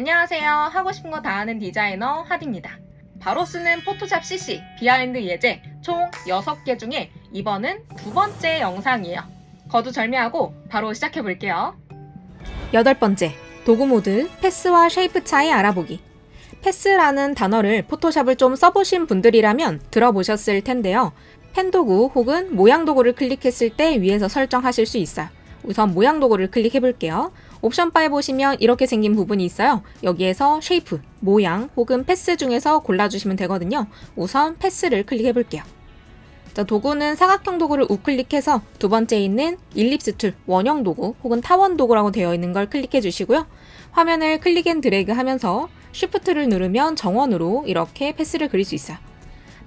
안녕하세요. 하고 싶은 거 다 하는 디자이너 하디입니다. 바로 쓰는 포토샵 CC 비하인드 예제 총 6개 중에 이번은 두 번째 영상이에요. 거두절미하고 바로 시작해 볼게요. 여덟 번째, 도구 모드 패스와 쉐이프 차이 알아보기. 패스라는 단어를 포토샵을 좀 써보신 분들이라면 들어보셨을 텐데요. 펜 도구 혹은 모양 도구를 클릭했을 때 위에서 설정하실 수 있어요. 우선 모양 도구를 클릭해 볼게요. 옵션 바에 보시면 이렇게 생긴 부분이 있어요. 여기에서 쉐이프, 모양 혹은 패스 중에서 골라주시면 되거든요. 우선 패스를 클릭해 볼게요. 자, 도구는 사각형 도구를 우클릭해서 두 번째 있는 일립스 툴, 원형 도구 혹은 타원 도구라고 되어 있는 걸 클릭해 주시고요. 화면을 클릭 앤 드래그 하면서 쉬프트를 누르면 정원으로 이렇게 패스를 그릴 수 있어요.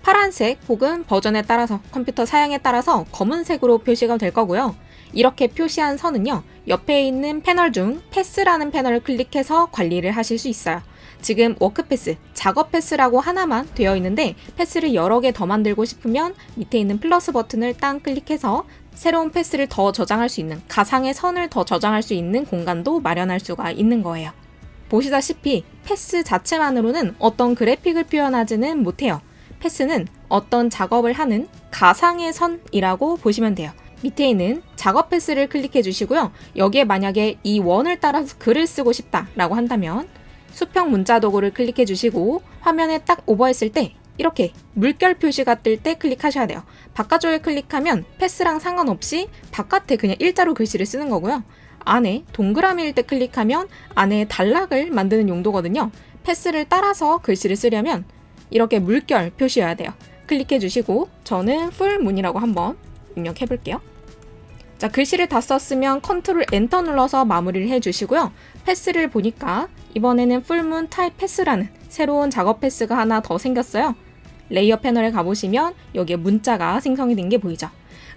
파란색 혹은 버전에 따라서 컴퓨터 사양에 따라서 검은색으로 표시가 될 거고요. 이렇게 표시한 선은요, 옆에 있는 패널 중 패스라는 패널을 클릭해서 관리를 하실 수 있어요. 지금 워크 패스, 작업 패스라고 하나만 되어 있는데 패스를 여러 개 더 만들고 싶으면 밑에 있는 플러스 버튼을 땅 클릭해서 새로운 패스를 더 저장할 수 있는 가상의 선을 더 저장할 수 있는 공간도 마련할 수가 있는 거예요. 보시다시피 패스 자체만으로는 어떤 그래픽을 표현하지는 못해요. 패스는 어떤 작업을 하는 가상의 선이라고 보시면 돼요. 밑에 있는 작업 패스를 클릭해 주시고요. 여기에 만약에 이 원을 따라서 글을 쓰고 싶다라고 한다면 수평 문자 도구를 클릭해 주시고 화면에 딱 오버했을 때 이렇게 물결 표시가 뜰 때 클릭하셔야 돼요. 바깥쪽에 클릭하면 패스랑 상관없이 바깥에 그냥 일자로 글씨를 쓰는 거고요. 안에 동그라미일 때 클릭하면 안에 단락을 만드는 용도거든요. 패스를 따라서 글씨를 쓰려면 이렇게 물결 표시해야 돼요. 클릭해 주시고 저는 풀 문이라고 한번 입력해 볼게요. 자, 글씨를 다 썼으면 컨트롤 엔터 눌러서 마무리를 해 주시고요. 패스를 보니까 이번에는 풀문 타입 패스라는 새로운 작업 패스가 하나 더 생겼어요. 레이어 패널에 가보시면 여기에 문자가 생성이 된 게 보이죠.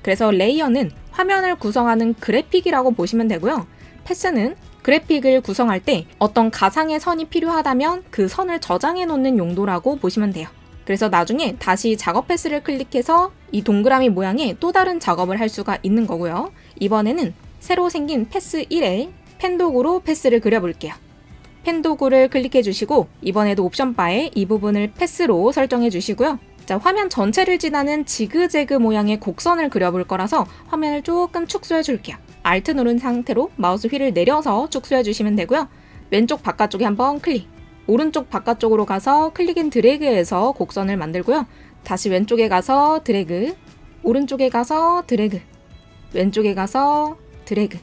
그래서 레이어는 화면을 구성하는 그래픽이라고 보시면 되고요. 패스는 그래픽을 구성할 때 어떤 가상의 선이 필요하다면 그 선을 저장해 놓는 용도라고 보시면 돼요. 그래서 나중에 다시 작업 패스를 클릭해서 이 동그라미 모양의 또 다른 작업을 할 수가 있는 거고요. 이번에는 새로 생긴 패스 1에 펜 도구로 패스를 그려볼게요. 펜 도구를 클릭해 주시고 이번에도 옵션 바에 이 부분을 패스로 설정해 주시고요. 자, 화면 전체를 지나는 지그재그 모양의 곡선을 그려볼 거라서 화면을 조금 축소해 줄게요. Alt 누른 상태로 마우스 휠을 내려서 축소해 주시면 되고요. 왼쪽 바깥쪽에 한번 클릭. 오른쪽 바깥쪽으로 가서 클릭 앤 드래그해서 곡선을 만들고요. 다시 왼쪽에 가서 드래그. 오른쪽에 가서 드래그. 왼쪽에 가서 드래그.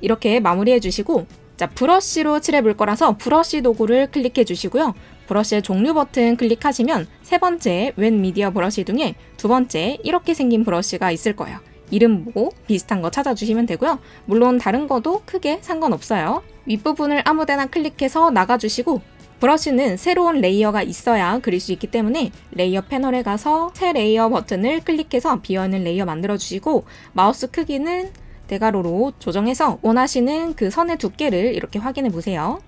이렇게 마무리해 주시고 자, 브러쉬로 칠해 볼 거라서 브러쉬 도구를 클릭해 주시고요. 브러쉬의 종류 버튼 클릭하시면 세 번째 웬 미디어 브러쉬 중에 두 번째 이렇게 생긴 브러쉬가 있을 거예요. 이름 보고 비슷한 거 찾아주시면 되고요. 물론 다른 거도 크게 상관없어요. 윗부분을 아무데나 클릭해서 나가주시고 브러쉬는 새로운 레이어가 있어야 그릴 수 있기 때문에 레이어 패널에 가서 새 레이어 버튼을 클릭해서 비어있는 레이어 만들어주시고 마우스 크기는 대괄호로 조정해서 원하시는 그 선의 두께를 이렇게 확인해 보세요.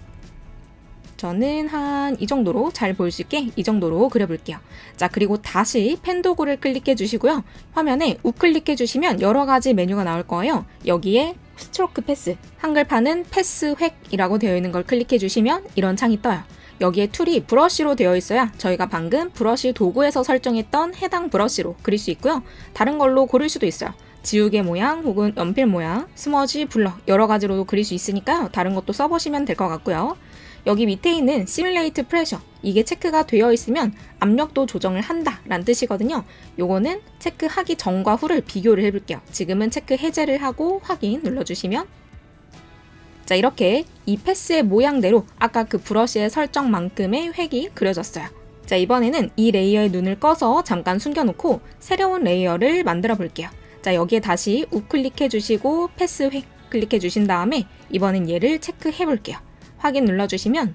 저는 한 이 정도로 잘 보일 수 있게 이 정도로 그려볼게요. 자, 그리고 다시 펜 도구를 클릭해 주시고요. 화면에 우클릭해 주시면 여러 가지 메뉴가 나올 거예요. 여기에 스트로크 패스, 한글판은 패스 획이라고 되어 있는 걸 클릭해 주시면 이런 창이 떠요. 여기에 툴이 브러쉬로 되어 있어야 저희가 방금 브러쉬 도구에서 설정했던 해당 브러쉬로 그릴 수 있고요. 다른 걸로 고를 수도 있어요. 지우개 모양 혹은 연필 모양, 스머지, 블러 여러 가지로도 그릴 수 있으니까요. 다른 것도 써보시면 될 것 같고요. 여기 밑에 있는 시뮬레이트 프레셔 이게 체크가 되어 있으면 압력도 조정을 한다 라는 뜻이거든요. 요거는 체크하기 전과 후를 비교를 해볼게요. 지금은 체크 해제를 하고 확인 눌러주시면 자 이렇게 이 패스의 모양대로 아까 그 브러쉬의 설정만큼의 획이 그려졌어요. 자 이번에는 이 레이어의 눈을 꺼서 잠깐 숨겨놓고 새로운 레이어를 만들어 볼게요. 자 여기에 다시 우클릭해 주시고 패스 획 클릭해 주신 다음에 이번엔 얘를 체크해 볼게요. 확인 눌러주시면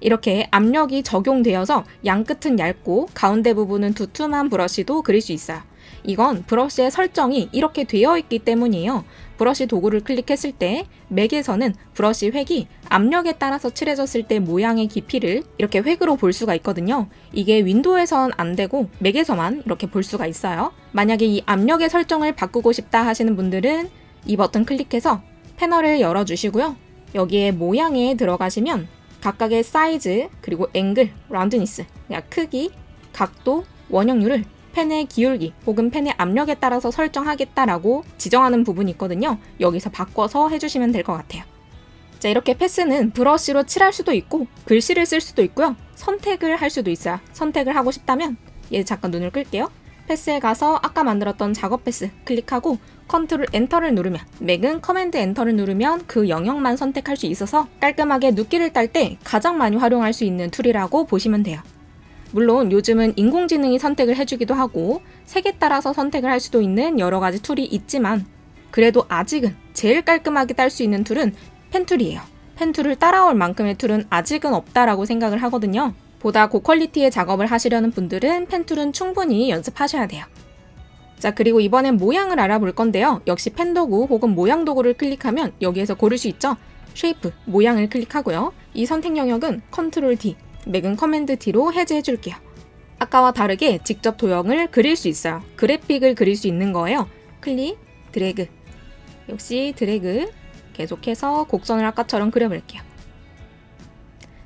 이렇게 압력이 적용되어서 양 끝은 얇고 가운데 부분은 두툼한 브러쉬도 그릴 수 있어요. 이건 브러쉬의 설정이 이렇게 되어 있기 때문이에요. 브러쉬 도구를 클릭했을 때 맥에서는 브러쉬 획이 압력에 따라서 칠해졌을 때 모양의 깊이를 이렇게 획으로 볼 수가 있거든요. 이게 윈도우에선 안 되고 맥에서만 이렇게 볼 수가 있어요. 만약에 이 압력의 설정을 바꾸고 싶다 하시는 분들은 이 버튼 클릭해서 패널을 열어주시고요. 여기에 모양에 들어가시면 각각의 사이즈, 그리고 앵글, 라운드니스, 크기, 각도, 원형률을 펜의 기울기 혹은 펜의 압력에 따라서 설정하겠다라고 지정하는 부분이 있거든요. 여기서 바꿔서 해주시면 될 것 같아요. 자, 이렇게 패스는 브러쉬로 칠할 수도 있고 글씨를 쓸 수도 있고요. 선택을 할 수도 있어요. 선택을 하고 싶다면 얘 잠깐 눈을 끌게요. 패스에 가서 아까 만들었던 작업 패스 클릭하고 컨트롤 엔터를 누르면 맥은 커맨드 엔터를 누르면 그 영역만 선택할 수 있어서 깔끔하게 눕기를 딸 때 가장 많이 활용할 수 있는 툴이라고 보시면 돼요. 물론 요즘은 인공지능이 선택을 해주기도 하고 색에 따라서 선택을 할 수도 있는 여러 가지 툴이 있지만 그래도 아직은 제일 깔끔하게 딸 수 있는 툴은 펜툴이에요. 펜툴을 따라올 만큼의 툴은 아직은 없다라고 생각을 하거든요. 보다 고퀄리티의 작업을 하시려는 분들은 펜툴은 충분히 연습하셔야 돼요. 자, 그리고 이번엔 모양을 알아볼 건데요. 역시 펜 도구 혹은 모양 도구를 클릭하면 여기에서 고를 수 있죠. 쉐이프, 모양을 클릭하고요. 이 선택 영역은 컨트롤 D, 맥은 커맨드 D로 해제해 줄게요. 아까와 다르게 직접 도형을 그릴 수 있어요. 그래픽을 그릴 수 있는 거예요. 클릭, 드래그. 역시 드래그. 계속해서 곡선을 아까처럼 그려볼게요.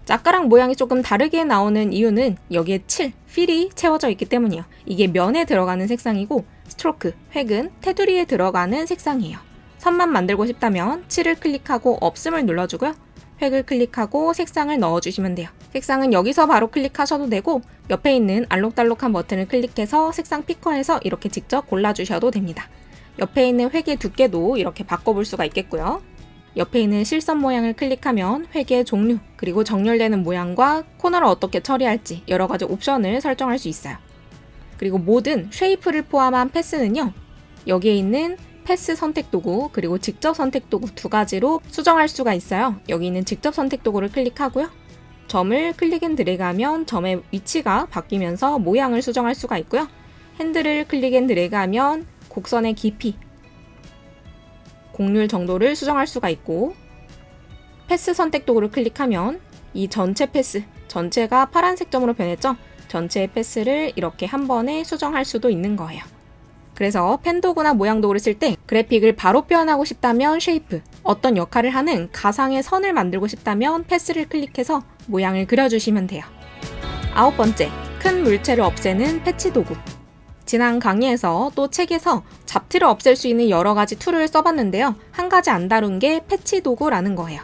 자, 아까랑 모양이 조금 다르게 나오는 이유는 여기에 7, 필이 채워져 있기 때문이에요. 이게 면에 들어가는 색상이고 스트로크, 획은 테두리에 들어가는 색상이에요. 선만 만들고 싶다면 7을 클릭하고 없음을 눌러주고요. 획을 클릭하고 색상을 넣어주시면 돼요. 색상은 여기서 바로 클릭하셔도 되고 옆에 있는 알록달록한 버튼을 클릭해서 색상 피커에서 이렇게 직접 골라주셔도 됩니다. 옆에 있는 획의 두께도 이렇게 바꿔볼 수가 있겠고요. 옆에 있는 실선 모양을 클릭하면 획의 종류, 그리고 정렬되는 모양과 코너를 어떻게 처리할지 여러 가지 옵션을 설정할 수 있어요. 그리고 모든 쉐이프를 포함한 패스는요. 여기에 있는 패스 선택 도구 그리고 직접 선택 도구 두 가지로 수정할 수가 있어요. 여기 있는 직접 선택 도구를 클릭하고요. 점을 클릭 앤 드래그하면 점의 위치가 바뀌면서 모양을 수정할 수가 있고요. 핸들을 클릭 앤 드래그하면 곡선의 깊이, 곡률 정도를 수정할 수가 있고 패스 선택 도구를 클릭하면 이 전체 패스, 전체가 파란색 점으로 변했죠? 전체의 패스를 이렇게 한 번에 수정할 수도 있는 거예요. 그래서 펜 도구나 모양 도구를 쓸 때 그래픽을 바로 표현하고 싶다면 쉐이프, 어떤 역할을 하는 가상의 선을 만들고 싶다면 패스를 클릭해서 모양을 그려주시면 돼요. 아홉 번째, 큰 물체를 없애는 패치 도구. 지난 강의에서 또 책에서 잡티를 없앨 수 있는 여러 가지 툴을 써봤는데요. 한 가지 안 다룬 게 패치 도구라는 거예요.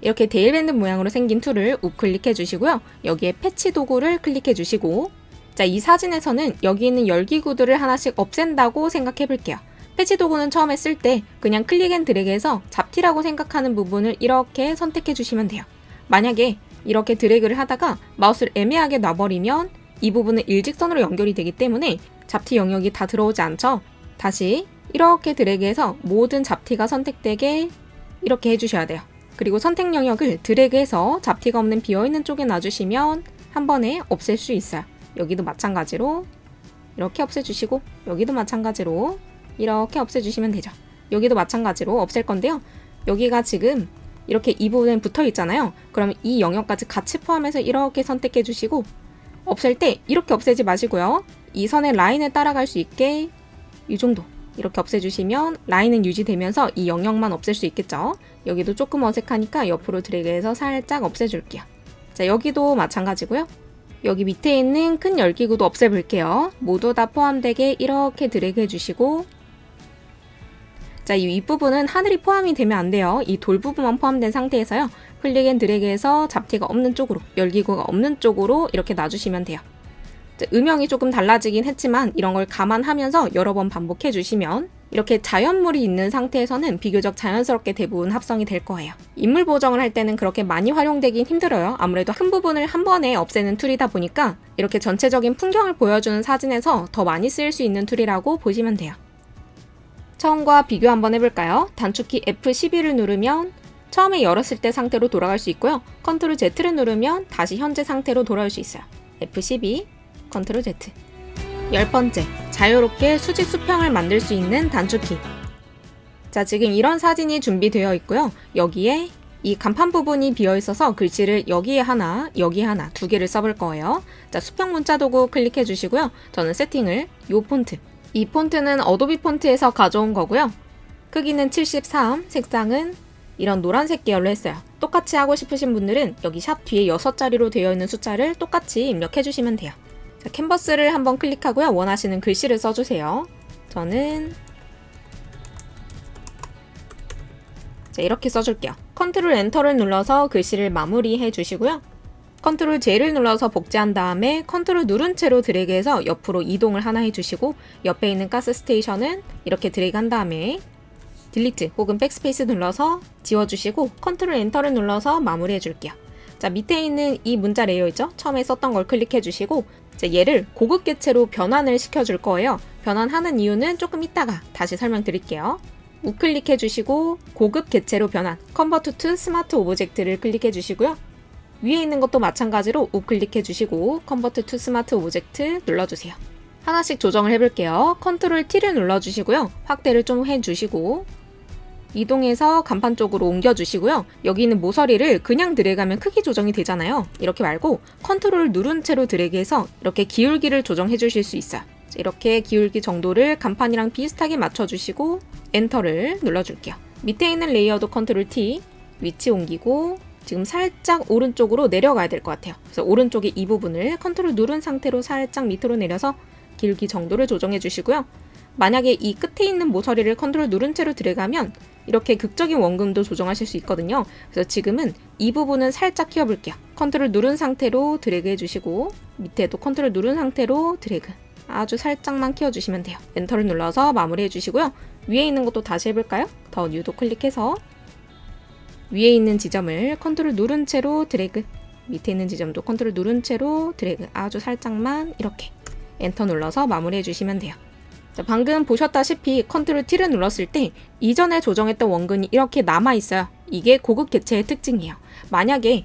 이렇게 데일밴드 모양으로 생긴 툴을 우클릭해 주시고요. 여기에 패치 도구를 클릭해 주시고 자, 이 사진에서는 여기 있는 열기구들을 하나씩 없앤다고 생각해 볼게요. 패치 도구는 처음에 쓸 때 그냥 클릭 앤 드래그해서 잡티라고 생각하는 부분을 이렇게 선택해 주시면 돼요. 만약에 이렇게 드래그를 하다가 마우스를 애매하게 놔버리면 이 부분은 일직선으로 연결이 되기 때문에 잡티 영역이 다 들어오지 않죠. 다시 이렇게 드래그해서 모든 잡티가 선택되게 이렇게 해주셔야 돼요. 그리고 선택 영역을 드래그해서 잡티가 없는 비어있는 쪽에 놔주시면 한 번에 없앨 수 있어요. 여기도 마찬가지로 이렇게 없애주시고 여기도 마찬가지로 이렇게 없애주시면 되죠. 여기도 마찬가지로 없앨 건데요. 여기가 지금 이렇게 이 부분에 붙어 있잖아요. 그럼 이 영역까지 같이 포함해서 이렇게 선택해 주시고 없앨 때 이렇게 없애지 마시고요. 이 선의 라인을 따라갈 수 있게 이 정도 이렇게 없애주시면 라인은 유지되면서 이 영역만 없앨 수 있겠죠. 여기도 조금 어색하니까 옆으로 드래그해서 살짝 없애줄게요. 자 여기도 마찬가지고요. 여기 밑에 있는 큰 열기구도 없애볼게요. 모두 다 포함되게 이렇게 드래그 해주시고 자, 이 윗부분은 하늘이 포함이 되면 안 돼요. 이 돌 부분만 포함된 상태에서요. 클릭 앤 드래그해서 잡티가 없는 쪽으로, 열기구가 없는 쪽으로 이렇게 놔주시면 돼요. 자, 음영이 조금 달라지긴 했지만 이런 걸 감안하면서 여러 번 반복해 주시면 이렇게 자연물이 있는 상태에서는 비교적 자연스럽게 대부분 합성이 될 거예요. 인물 보정을 할 때는 그렇게 많이 활용되긴 힘들어요. 아무래도 큰 부분을 한 번에 없애는 툴이다 보니까 이렇게 전체적인 풍경을 보여주는 사진에서 더 많이 쓰일 수 있는 툴이라고 보시면 돼요. 처음과 비교 한번 해볼까요? 단축키 F12를 누르면 처음에 열었을 때 상태로 돌아갈 수 있고요. 컨트롤 Z를 누르면 다시 현재 상태로 돌아올 수 있어요. F12, 컨트롤 Z. 열 번째, 자유롭게 수직 수평을 만들 수 있는 단축키. 자, 지금 이런 사진이 준비되어 있고요. 여기에 이 간판 부분이 비어 있어서 글씨를 여기에 하나, 여기에 하나 두 개를 써볼 거예요. 자, 수평 문자 도구 클릭해 주시고요. 저는 세팅을 요 폰트. 이 폰트는 어도비 폰트에서 가져온 거고요. 크기는 73, 색상은 이런 노란색 계열로 했어요. 똑같이 하고 싶으신 분들은 여기 샵 뒤에 6자리로 되어 있는 숫자를 똑같이 입력해 주시면 돼요. 자, 캔버스를 한번 클릭하고요. 원하시는 글씨를 써주세요. 저는 자, 이렇게 써줄게요. 컨트롤 엔터를 눌러서 글씨를 마무리해 주시고요. 컨트롤 J를 눌러서 복제한 다음에 컨트롤 누른 채로 드래그해서 옆으로 이동을 하나 해주시고 옆에 있는 가스 스테이션은 이렇게 드래그한 다음에 딜리트 혹은 백스페이스 눌러서 지워주시고 컨트롤 엔터를 눌러서 마무리해 줄게요. 자 밑에 있는 이 문자 레이어 있죠? 처음에 썼던 걸 클릭해 주시고 자, 얘를 고급 개체로 변환을 시켜줄 거예요. 변환하는 이유는 조금 이따가 다시 설명드릴게요. 우클릭해 주시고 고급 개체로 변환 컨버트 투 스마트 오브젝트를 클릭해 주시고요. 위에 있는 것도 마찬가지로 우클릭해 주시고 컨버트 투 스마트 오브젝트 눌러주세요. 하나씩 조정을 해볼게요. 컨트롤 T를 눌러주시고요. 확대를 좀 해주시고 이동해서 간판 쪽으로 옮겨주시고요. 여기 있는 모서리를 그냥 드래그하면 크기 조정이 되잖아요. 이렇게 말고 컨트롤 누른 채로 드래그해서 이렇게 기울기를 조정해 주실 수 있어요. 자, 이렇게 기울기 정도를 간판이랑 비슷하게 맞춰주시고 엔터를 눌러줄게요. 밑에 있는 레이어도 컨트롤 T 위치 옮기고 지금 살짝 오른쪽으로 내려가야 될 것 같아요. 그래서 오른쪽에 이 부분을 컨트롤 누른 상태로 살짝 밑으로 내려서 길기 정도를 조정해 주시고요. 만약에 이 끝에 있는 모서리를 컨트롤 누른 채로 드래그하면 이렇게 극적인 원금도 조정하실 수 있거든요. 그래서 지금은 이 부분은 살짝 키워볼게요. 컨트롤 누른 상태로 드래그 해주시고 밑에도 컨트롤 누른 상태로 드래그 아주 살짝만 키워주시면 돼요. 엔터를 눌러서 마무리 해주시고요. 위에 있는 것도 다시 해볼까요? 더 뉴도 클릭해서 위에 있는 지점을 컨트롤 누른 채로 드래그 밑에 있는 지점도 컨트롤 누른 채로 드래그 아주 살짝만 이렇게 엔터 눌러서 마무리 해 주시면 돼요. 자, 방금 보셨다시피 컨트롤 T를 눌렀을 때 이전에 조정했던 원근이 이렇게 남아 있어요. 이게 고급 개체의 특징이에요. 만약에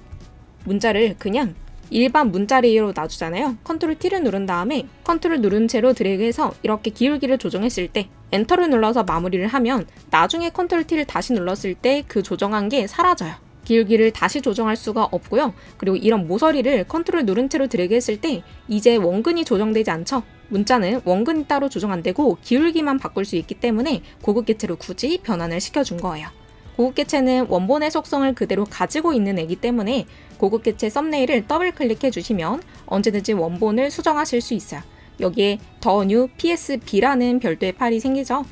문자를 그냥 일반 문자 레이어로 놔주잖아요. 컨트롤 T를 누른 다음에 컨트롤 누른 채로 드래그해서 이렇게 기울기를 조정했을 때 엔터를 눌러서 마무리를 하면 나중에 컨트롤 T를 다시 눌렀을 때 그 조정한 게 사라져요. 기울기를 다시 조정할 수가 없고요. 그리고 이런 모서리를 컨트롤 누른 채로 드래그 했을 때 이제 원근이 조정되지 않죠. 문자는 원근이 따로 조정 안 되고 기울기만 바꿀 수 있기 때문에 고급 개체로 굳이 변환을 시켜준 거예요. 고급 개체는 원본의 속성을 그대로 가지고 있는 애기 때문에 고급 개체 썸네일을 더블 클릭해 주시면 언제든지 원본을 수정하실 수 있어요. 여기에 더 뉴 PSB라는 별도의 파일이 생기죠.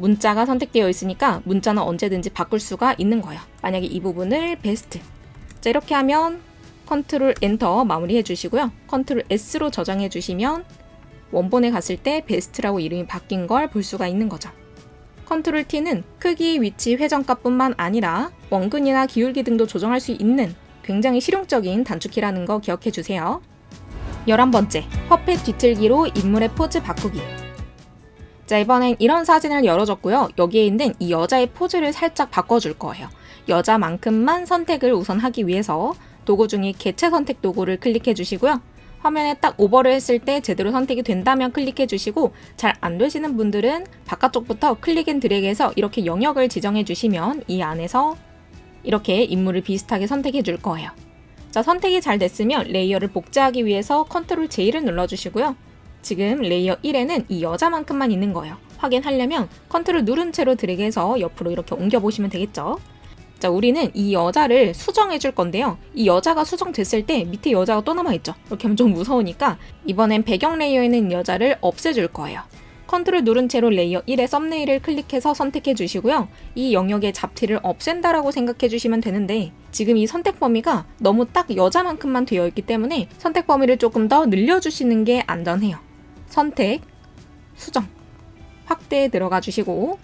문자가 선택되어 있으니까 문자는 언제든지 바꿀 수가 있는 거예요. 만약에 이 부분을 베스트. 자, 이렇게 하면 컨트롤 엔터 마무리해 주시고요. 컨트롤 S로 저장해 주시면 원본에 갔을 때 베스트라고 이름이 바뀐 걸 볼 수가 있는 거죠. 컨트롤 T는 크기, 위치, 회전값뿐만 아니라 원근이나 기울기 등도 조정할 수 있는 굉장히 실용적인 단축키라는 거 기억해 주세요. 11번째, 퍼펫 뒤틀기로 인물의 포즈 바꾸기. 자, 이번엔 이런 사진을 열어줬고요. 여기에 있는 이 여자의 포즈를 살짝 바꿔줄 거예요. 여자만큼만 선택을 우선 하기 위해서 도구 중에 개체 선택 도구를 클릭해 주시고요. 화면에 딱 오버를 했을 때 제대로 선택이 된다면 클릭해 주시고 잘 안 되시는 분들은 바깥쪽부터 클릭 앤 드래그해서 이렇게 영역을 지정해 주시면 이 안에서 이렇게 인물을 비슷하게 선택해 줄 거예요. 자, 선택이 잘 됐으면 레이어를 복제하기 위해서 컨트롤 J를 눌러 주시고요. 지금 레이어 1에는 이 여자만큼만 있는 거예요. 확인하려면 컨트롤 누른 채로 드래그해서 옆으로 이렇게 옮겨 보시면 되겠죠. 자, 우리는 이 여자를 수정해 줄 건데요. 이 여자가 수정됐을 때 밑에 여자가 또 남아있죠. 이렇게 하면 좀 무서우니까 이번엔 배경 레이어에 있는 여자를 없애줄 거예요. 컨트롤 누른 채로 레이어 1의 썸네일을 클릭해서 선택해 주시고요. 이 영역의 잡티를 없앤다라고 생각해 주시면 되는데 지금 이 선택 범위가 너무 딱 여자만큼만 되어 있기 때문에 선택 범위를 조금 더 늘려주시는 게 안전해요. 선택, 수정, 확대에 들어가 주시고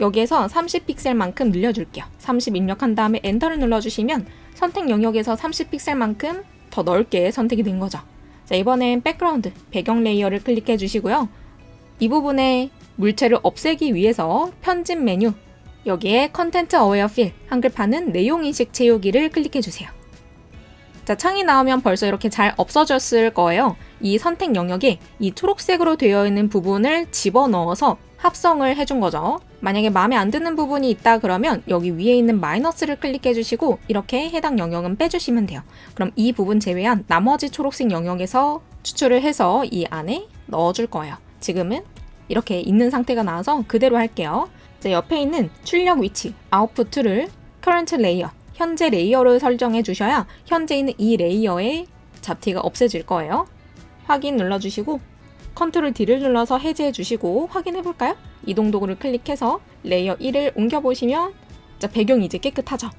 여기에서 30픽셀만큼 늘려줄게요. 30 입력한 다음에 엔터를 눌러주시면 선택 영역에서 30픽셀만큼 더 넓게 선택이 된 거죠. 자, 이번엔 백그라운드, 배경 레이어를 클릭해 주시고요. 이 부분에 물체를 없애기 위해서 편집 메뉴, 여기에 컨텐츠 어웨어 필, 한글판은 내용 인식 채우기를 클릭해 주세요. 자, 창이 나오면 벌써 이렇게 잘 없어졌을 거예요. 이 선택 영역에 이 초록색으로 되어 있는 부분을 집어넣어서 합성을 해준 거죠. 만약에 마음에 안 드는 부분이 있다 그러면 여기 위에 있는 마이너스를 클릭해 주시고 이렇게 해당 영역은 빼주시면 돼요. 그럼 이 부분 제외한 나머지 초록색 영역에서 추출을 해서 이 안에 넣어줄 거예요. 지금은 이렇게 있는 상태가 나와서 그대로 할게요. 자, 옆에 있는 출력 위치, 아웃풋 툴을 current layer, 현재 레이어를 설정해 주셔야 현재 있는 이 레이어의 잡티가 없어질 거예요. 확인 눌러주시고 컨트롤 D를 눌러서 해제해 주시고 확인해 볼까요? 이동 도구를 클릭해서 레이어 1을 옮겨 보시면 자, 배경이 이제 깨끗하죠.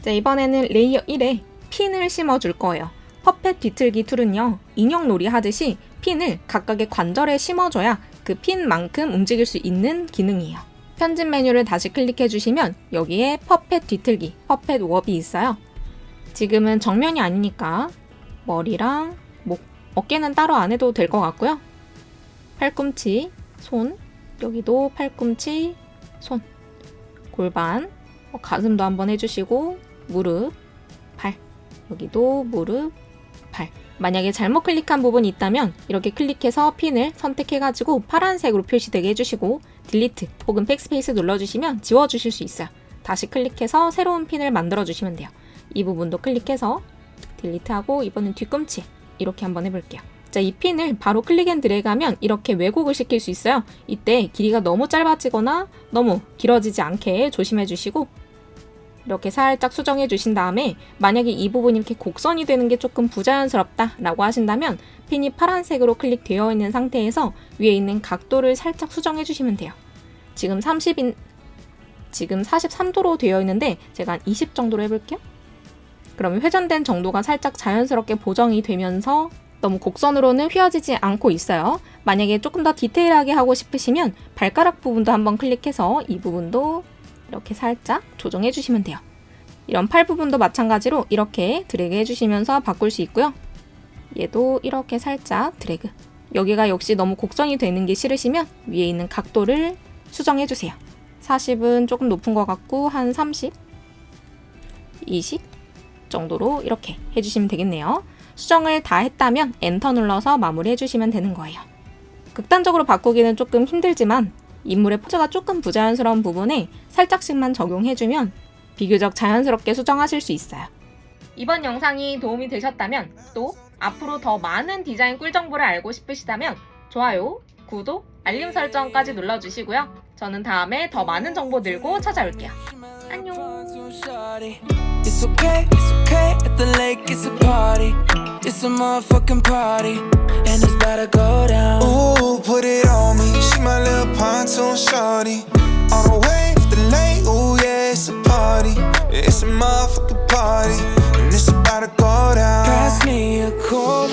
자, 이번에는 레이어 1에 핀을 심어 줄 거예요. 퍼펫 뒤틀기 툴은요, 인형 놀이 하듯이 핀을 각각의 관절에 심어줘야 그 핀만큼 움직일 수 있는 기능이에요. 편집 메뉴를 다시 클릭해 주시면 여기에 퍼펫 뒤틀기, 퍼펫 왑이 있어요. 지금은 정면이 아니니까 머리랑 목, 어깨는 따로 안 해도 될 것 같고요. 팔꿈치, 손, 여기도 팔꿈치, 손, 골반, 어, 가슴도 한번 해주시고 무릎, 발, 여기도 무릎, 발. 만약에 잘못 클릭한 부분이 있다면 이렇게 클릭해서 핀을 선택해가지고 파란색으로 표시되게 해주시고 딜리트 혹은 백스페이스 눌러주시면 지워주실 수 있어요. 다시 클릭해서 새로운 핀을 만들어주시면 돼요. 이 부분도 클릭해서 딜리트하고 이번엔 뒤꿈치 이렇게 한번 해볼게요. 자, 이 핀을 바로 클릭 앤 드래그하면 이렇게 왜곡을 시킬 수 있어요. 이때 길이가 너무 짧아지거나 너무 길어지지 않게 조심해 주시고 이렇게 살짝 수정해 주신 다음에 만약에 이 부분이 이렇게 곡선이 되는 게 조금 부자연스럽다 라고 하신다면 핀이 파란색으로 클릭되어 있는 상태에서 위에 있는 각도를 살짝 수정해 주시면 돼요. 지금 30인 지금 43도로 되어 있는데 제가 한 20 정도로 해볼게요. 그러면 회전된 정도가 살짝 자연스럽게 보정이 되면서 너무 곡선으로는 휘어지지 않고 있어요. 만약에 조금 더 디테일하게 하고 싶으시면 발가락 부분도 한번 클릭해서 이 부분도 이렇게 살짝 조정해 주시면 돼요. 이런 팔 부분도 마찬가지로 이렇게 드래그 해주시면서 바꿀 수 있고요. 얘도 이렇게 살짝 드래그. 여기가 역시 너무 곡선이 되는 게 싫으시면 위에 있는 각도를 수정해 주세요. 40은 조금 높은 것 같고 한 30, 20 정도로 이렇게 해주시면 되겠네요. 수정을 다 했다면 엔터 눌러서 마무리해 주시면 되는 거예요. 극단적으로 바꾸기는 조금 힘들지만 인물의 포즈가 조금 부자연스러운 부분에 살짝씩만 적용해주면 비교적 자연스럽게 수정하실 수 있어요. 이번 영상이 도움이 되셨다면 또 앞으로 더 많은 디자인 꿀 정보를 알고 싶으시다면 좋아요, 구독, 알림 설정까지 눌러주시고요. 저는 다음에 더 많은 정보 들고 찾아올게요. 안녕. It's okay, it's okay. At the lake, it's a party. It's a motherfucking party. And it's about to go down. Ooh, put it on me. She my little pontoon shorty. On the way to the lake. Ooh, yeah, it's a party. It's a motherfucking party. And it's about to go down. Pass me a cold